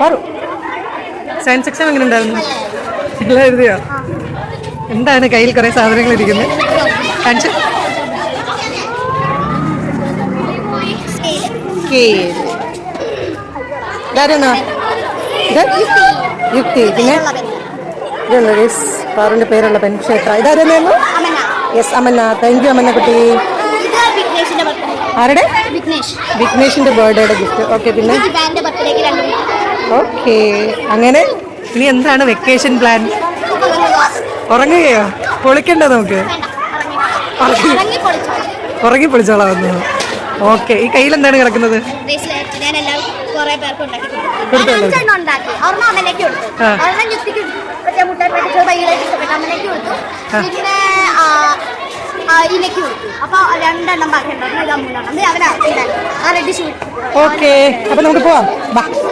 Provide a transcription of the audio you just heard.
Paru. Science exam എങ്ങനെ ഉണ്ടായിരുന്നു? എല്ലാം എഴുതിയോ? എന്താണ് കയ്യിൽ കുറേ സാധനങ്ങൾ ഇരിക്കുന്നത്? കാണിച്ചു. യുക്തി. പിന്നെ? ഇതുള്ള യെസ് പേരുള്ള പെൻ ക്ഷേത്ര ഇതായിരുന്നു യെസ് അമന്ന താങ്ക് യു അമന്ന കുട്ടി. ആരുടെ? വിഘ്നേഷ്. വിഘ്നേഷിന്റെ ബർത്ത്ഡേയുടെ ഗിഫ്റ്റ് ഓക്കെ പിന്നെ? ഓക്കെ. അങ്ങനെ ഇനി എന്താണ് വെക്കേഷൻ പ്ലാൻ ഉറങ്ങുകയോ? പൊളിക്കണ്ടോ നമുക്ക്? ഉറങ്ങി പൊളിച്ചോളാം. ഓക്കെ. ഈ കയ്യിൽ എന്താണ് കിടക്കുന്നത്? ഓക്കെ. അപ്പൊ നമുക്ക് പോവാം.